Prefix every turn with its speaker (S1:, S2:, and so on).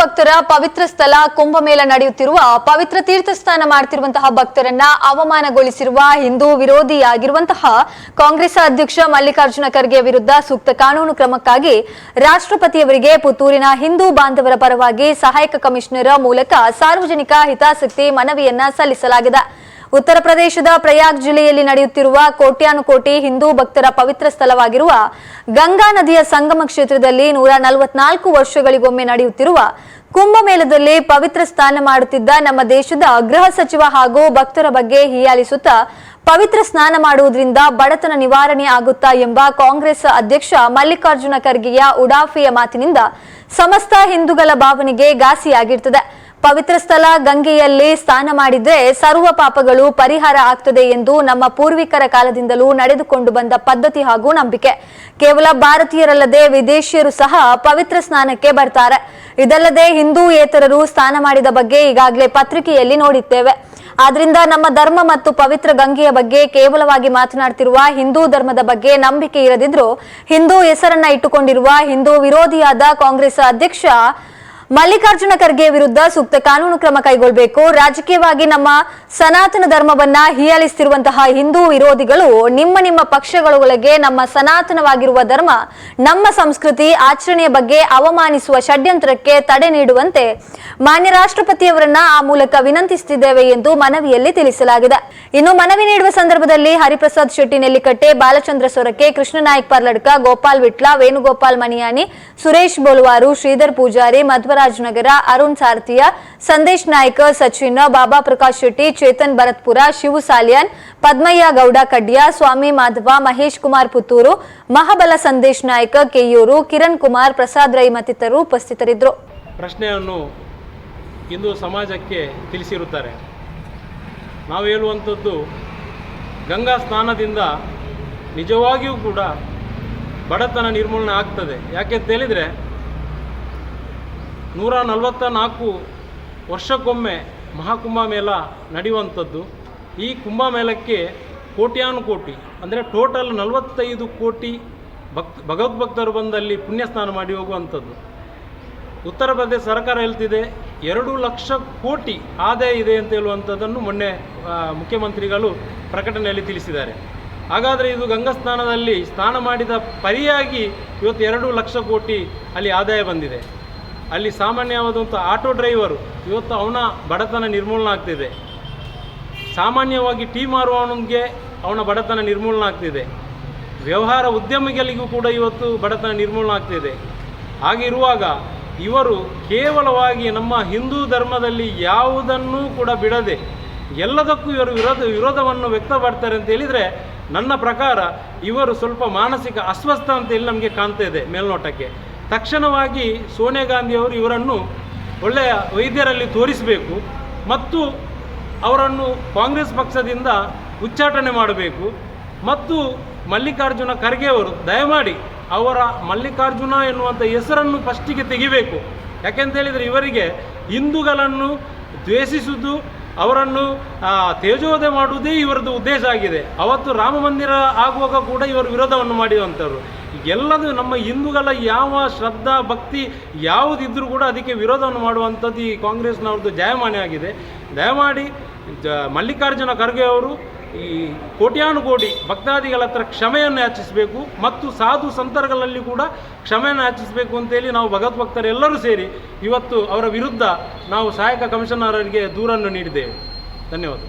S1: ಭಕ್ತರ ಪವಿತ್ರ ಸ್ಥಳ ಕುಂಭಮೇಳ ನಡೆಯುತ್ತಿರುವ ಪವಿತ್ರ ತೀರ್ಥಸ್ಥಾನ ಮಾಡುತ್ತಿರುವಂತಹ ಭಕ್ತರನ್ನ ಅವಮಾನಗೊಳಿಸಿರುವ ಹಿಂದೂ ವಿರೋಧಿಯಾಗಿರುವಂತಹ ಕಾಂಗ್ರೆಸ್ ಅಧ್ಯಕ್ಷ ಮಲ್ಲಿಕಾರ್ಜುನ ಖರ್ಗೆ ವಿರುದ್ಧ ಸೂಕ್ತ ಕಾನೂನು ಕ್ರಮಕ್ಕಾಗಿ ರಾಷ್ಟ್ರಪತಿಯವರಿಗೆ ಪುತ್ತೂರಿನ ಹಿಂದೂ ಬಾಂಧವರ ಪರವಾಗಿ ಸಹಾಯಕ ಕಮಿಷನರ್ ಮೂಲಕ ಸಾರ್ವಜನಿಕ ಹಿತಾಸಕ್ತಿ ಮನವಿಯನ್ನ ಸಲ್ಲಿಸಲಾಗಿದೆ. ಉತ್ತರ ಪ್ರದೇಶದ ಪ್ರಯಾಗ್ ಜಿಲ್ಲೆಯಲ್ಲಿ ನಡೆಯುತ್ತಿರುವ ಕೋಟ್ಯಾನುಕೋಟಿ ಹಿಂದೂ ಭಕ್ತರ ಪವಿತ್ರ ಸ್ಥಳವಾಗಿರುವ ಗಂಗಾ ನದಿಯ ಸಂಗಮ ಕ್ಷೇತ್ರದಲ್ಲಿ ನೂರ ನಲವತ್ನಾಲ್ಕು ವರ್ಷಗಳಿಗೊಮ್ಮೆ ನಡೆಯುತ್ತಿರುವ ಕುಂಭಮೇಳದಲ್ಲಿ ಪವಿತ್ರ ಸ್ನಾನ ಮಾಡುತ್ತಿದ್ದ ನಮ್ಮ ದೇಶದ ಗೃಹ ಸಚಿವ ಹಾಗೂ ಭಕ್ತರ ಬಗ್ಗೆ ಹೀಯಾಲಿಸುತ್ತಾ ಪವಿತ್ರ ಸ್ನಾನ ಮಾಡುವುದರಿಂದ ಬಡತನ ನಿವಾರಣೆ ಆಗುತ್ತಾ ಎಂಬ ಕಾಂಗ್ರೆಸ್ ಅಧ್ಯಕ್ಷ ಮಲ್ಲಿಕಾರ್ಜುನ ಖರ್ಗೆಯ ಉಡಾಫಿಯ ಮಾತಿನಿಂದ ಸಮಸ್ತ ಹಿಂದೂಗಳ ಭಾವನೆಗೆ ಘಾಸಿಯಾಗಿರ್ತದೆ. ಪವಿತ್ರ ಸ್ಥಳ ಗಂಗೆಯಲ್ಲಿ ಸ್ನಾನ ಮಾಡಿದ್ರೆ ಸರ್ವ ಪಾಪಗಳು ಪರಿಹಾರ ಆಗ್ತದೆ ಎಂದು ನಮ್ಮ ಪೂರ್ವಿಕರ ಕಾಲದಿಂದಲೂ ನಡೆದುಕೊಂಡು ಬಂದ ಪದ್ಧತಿ ಹಾಗೂ ನಂಬಿಕೆ. ಕೇವಲ ಭಾರತೀಯರಲ್ಲದೆ ವಿದೇಶಿಯರು ಸಹ ಪವಿತ್ರ ಸ್ನಾನಕ್ಕೆ ಬರ್ತಾರೆ. ಇದಲ್ಲದೆ ಹಿಂದೂ ಏತರರು ಸ್ನಾನ ಮಾಡಿದ ಬಗ್ಗೆ ಈಗಾಗಲೇ ಪತ್ರಿಕೆಯಲ್ಲಿ ನೋಡಿದ್ದೇವೆ. ಆದ್ರಿಂದ ನಮ್ಮ ಧರ್ಮ ಮತ್ತು ಪವಿತ್ರ ಗಂಗೆಯ ಬಗ್ಗೆ ಕೇವಲವಾಗಿ ಮಾತನಾಡ್ತಿರುವ ಹಿಂದೂ ಧರ್ಮದ ಬಗ್ಗೆ ನಂಬಿಕೆ ಇರದಿದ್ರು ಹಿಂದೂ ಹೆಸರನ್ನ ಇಟ್ಟುಕೊಂಡಿರುವ ಹಿಂದೂ ವಿರೋಧಿಯಾದ ಕಾಂಗ್ರೆಸ್ ಅಧ್ಯಕ್ಷ ಮಲ್ಲಿಕಾರ್ಜುನ ಖರ್ಗೆ ವಿರುದ್ಧ ಸೂಕ್ತ ಕಾನೂನು ಕ್ರಮ ಕೈಗೊಳ್ಳಬೇಕು ರಾಜಕೀಯವಾಗಿ ನಮ್ಮ ಸನಾತನ ಧರ್ಮವನ್ನ ಹೀಯಾಳಿಸ್ತಿರುವಂತಹ ಹಿಂದೂ ವಿರೋಧಿಗಳು ನಿಮ್ಮ ನಿಮ್ಮ ಪಕ್ಷಗಳೊಳಗೆ ನಮ್ಮ ಸನಾತನವಾಗಿರುವ ಧರ್ಮ, ನಮ್ಮ ಸಂಸ್ಕೃತಿ, ಆಚರಣೆಯ ಬಗ್ಗೆ ಅವಮಾನಿಸುವ ಷಡ್ಯಂತ್ರಕ್ಕೆ ತಡೆ ನೀಡುವಂತೆ ಮಾನ್ಯ ರಾಷ್ಟ್ರಪತಿಯವರನ್ನ ಆ ಮೂಲಕ ವಿನಂತಿಸುತ್ತಿದ್ದೇವೆ ಎಂದು ಮನವಿಯಲ್ಲಿ ತಿಳಿಸಲಾಗಿದೆ. ಇನ್ನು ಮನವಿ ನೀಡುವ ಸಂದರ್ಭದಲ್ಲಿ ಹರಿಪ್ರಸಾದ್ ಶೆಟ್ಟಿ ನೆಲ್ಲಿಕಟ್ಟೆ, ಬಾಲಚಂದ್ರ ಸೊರಕೆ ಕೃಷ್ಣನಾಯ್ಕ್ ಪರ್ಲಡ್ಕ, ಗೋಪಾಲ್ ವಿಟ್ಲ, ವೇಣುಗೋಪಾಲ್ ಮನಿಯಾನಿ ಸುರೇಶ್ ಬೋಲ್ವಾರು, ಶ್ರೀಧರ್ ಪೂಜಾರಿ, ಮಧ್ವರಾಜ್ ನಗರ, ಅರುಣ್ ಸಾರಥಿಯ, ಸಂದೇಶ್ ನಾಯ್ಕ, ಸಚಿನ್, ಬಾಬಾ ಪ್ರಕಾಶ್ ಶೆಟ್ಟಿ, ಚೇತನ್ ಭರತ್ಪುರ, ಶಿವು ಸಾಲಿಯನ್, ಪದ್ಮಯ್ಯ ಗೌಡ ಕಡ್ಯ, ಸ್ವಾಮಿ ಮಾಧವ, ಮಹೇಶ್ ಕುಮಾರ್ ಪುತ್ತೂರು, ಮಹಾಬಲ ಸಂದೇಶ್ ನಾಯ್ಕ, ಕೆಯೂರು, ಕಿರಣ್ ಕುಮಾರ್, ಪ್ರಸಾದ್ ರೈ ಮತ್ತಿತರರು ಉಪಸ್ಥಿತರಿದ್ದರು.
S2: ಪ್ರಶ್ನೆಯನ್ನು ಇಂದು ಸಮಾಜಕ್ಕೆ ತಿಳಿಸಿರುತ್ತಾರೆ. ನಾವು ಹೇಳುವಂಥದ್ದು, ಗಂಗಾ ಸ್ನಾನದಿಂದ ನಿಜವಾಗಿಯೂ ಕೂಡ ಬಡತನ ನಿರ್ಮೂಲನೆ ಆಗ್ತದೆ. ಯಾಕೆ ಅಂತ ಹೇಳಿದರೆ, ನೂರ ನಲವತ್ತ ನಾಲ್ಕು ವರ್ಷಕ್ಕೊಮ್ಮೆ ಮಹಾಕುಂಭಮೇಳ ನಡೆಯುವಂಥದ್ದು. ಈ ಕುಂಭಮೇಳಕ್ಕೆ ಕೋಟ್ಯಾನುಕೋಟಿ ಅಂದರೆ ಟೋಟಲ್ ನಲವತ್ತೈದು ಕೋಟಿ ಭಕ್ತ ಭಗವದ್ಭಕ್ತರು ಬಂದಲ್ಲಿ ಪುಣ್ಯ ಸ್ನಾನ ಮಾಡಿ ಹೋಗುವಂಥದ್ದು. ಉತ್ತರ ಪ್ರದೇಶ ಸರ್ಕಾರ ಹೇಳ್ತಿದೆ, ಎರಡು ಲಕ್ಷ ಕೋಟಿ ಆದಾಯ ಇದೆ ಅಂತ ಹೇಳುವಂಥದ್ದನ್ನು ಮೊನ್ನೆ ಮುಖ್ಯಮಂತ್ರಿಗಳು ಪ್ರಕಟಣೆಯಲ್ಲಿ ತಿಳಿಸಿದ್ದಾರೆ. ಹಾಗಾದರೆ ಇದು ಗಂಗಾ ಸ್ನಾನದಲ್ಲಿ ಸ್ನಾನ ಮಾಡಿದ ಪರಿಯಾಗಿ ಇವತ್ತು ಎರಡು ಲಕ್ಷ ಕೋಟಿ ಅಲ್ಲಿ ಆದಾಯ ಬಂದಿದೆ. ಅಲ್ಲಿ ಸಾಮಾನ್ಯವಾದಂಥ ಆಟೋ ಡ್ರೈವರು ಇವತ್ತು ಅವನ ಬಡತನ ನಿರ್ಮೂಲನೆ ಆಗ್ತಿದೆ. ಸಾಮಾನ್ಯವಾಗಿ ಟೀ ಮಾರುವವನಿಗೆ ಅವನ ಬಡತನ ನಿರ್ಮೂಲನೆ ಆಗ್ತಿದೆ. ವ್ಯವಹಾರ ಉದ್ಯಮಿಗಳಿಗೂ ಕೂಡ ಇವತ್ತು ಬಡತನ ನಿರ್ಮೂಲನೆ ಆಗ್ತಿದೆ. ಹಾಗಿರುವಾಗ ಇವರು ಕೇವಲವಾಗಿ ನಮ್ಮ ಹಿಂದೂ ಧರ್ಮದಲ್ಲಿ ಯಾವುದನ್ನೂ ಕೂಡ ಬಿಡದೆ ಎಲ್ಲದಕ್ಕೂ ಇವರು ವಿರೋಧ, ವಿರೋಧವನ್ನು ವ್ಯಕ್ತಪಡ್ತಾರೆ ಅಂತ ಹೇಳಿದರೆ ನನ್ನ ಪ್ರಕಾರ ಇವರು ಸ್ವಲ್ಪ ಮಾನಸಿಕ ಅಸ್ವಸ್ಥ ಅಂತ ಹೇಳಿ ನಮಗೆ ಕಾಣ್ತಾ ಇದೆ ಮೇಲ್ನೋಟಕ್ಕೆ. ತಕ್ಷಣವಾಗಿ ಸೋನಿಯಾ ಗಾಂಧಿಯವರು ಇವರನ್ನು ಒಳ್ಳೆಯ ವೈದ್ಯರಲ್ಲಿ ತೋರಿಸಬೇಕು ಮತ್ತು ಅವರನ್ನು ಕಾಂಗ್ರೆಸ್ ಪಕ್ಷದಿಂದ ಉಚ್ಚಾಟನೆ ಮಾಡಬೇಕು ಮತ್ತು ಮಲ್ಲಿಕಾರ್ಜುನ ಖರ್ಗೆ ಅವರು ದಯಮಾಡಿ ಅವರ ಮಲ್ಲಿಕಾರ್ಜುನ ಎನ್ನುವಂಥ ಹೆಸರನ್ನು ಫಸ್ಟಿಗೆ ತೆಗಿಬೇಕು. ಯಾಕೆಂತ ಹೇಳಿದರೆ ಇವರಿಗೆ ಹಿಂದೂಗಳನ್ನು ದ್ವೇಷಿಸುವುದು ಅವರನ್ನು ತೇಜೋದೆ ಮಾಡುವುದೇ ಇವರದ್ದು ಉದ್ದೇಶ ಆಗಿದೆ. ಅವತ್ತು ರಾಮ ಮಂದಿರ ಆಗುವಾಗ ಕೂಡ ಇವರು ವಿರೋಧವನ್ನು ಮಾಡಿರುವಂಥವ್ರು. ಎಲ್ಲದು ನಮ್ಮ ಹಿಂದೂಗಳ ಯಾವ ಶ್ರದ್ಧಾ, ಭಕ್ತಿ ಯಾವುದಿದ್ದರೂ ಕೂಡ ಅದಕ್ಕೆ ವಿರೋಧವನ್ನು ಮಾಡುವಂಥದ್ದು ಈ ಕಾಂಗ್ರೆಸ್ನವ್ರದ್ದು ಜಯಮಾನಿ ಆಗಿದೆ. ದಯಮಾಡಿ ಮಲ್ಲಿಕಾರ್ಜುನ ಖರ್ಗೆ ಅವರು ಈ ಕೋಟ್ಯಾನುಕೋಟಿ ಭಕ್ತಾದಿಗಳ ಹತ್ರ ಕ್ಷಮೆಯನ್ನು ಯಾಚಿಸಬೇಕು ಮತ್ತು ಸಾಧು ಸಂತರ್ಗಳಲ್ಲಿ ಕೂಡ ಕ್ಷಮೆಯನ್ನು ಯಾಚಿಸಬೇಕು ಅಂತೇಳಿ ನಾವು ಭಗವದ್ಭಕ್ತರೆಲ್ಲರೂ ಸೇರಿ ಇವತ್ತು ಅವರ ವಿರುದ್ಧ ನಾವು ಸಹಾಯಕ ಕಮಿಷನರ್ ಅವರಿಗೆ ದೂರನ್ನು ನೀಡಿದ್ದೇವೆ. ಧನ್ಯವಾದ